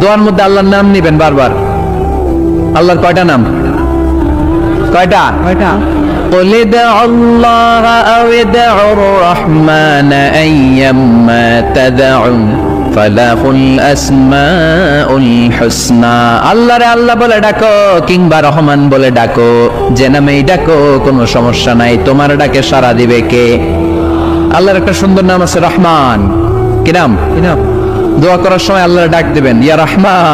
দোয়ার মধ্যে আল্লাহর নাম নিবেন বারবার আল্লাহর কয়টা নাম কয়টা কয়টা قل ادعوا الله أو ادعوا الرحمن أيما تدعوا فله الأسماء الحسنى আল্লাহ রে আল্লাহ বলে ডাকো কিংবা রহমান বলে ডাকো যে নামেই ডাকো কোনো সমস্যা নাই তোমার ডাকে সারা দিবে কে আল্লাহর একটা সুন্দর নাম আছে রহমান কি নাম কি নাম দোয়া করার সময় আল্লাহ ডাক দেবেন ইয়া রহমান।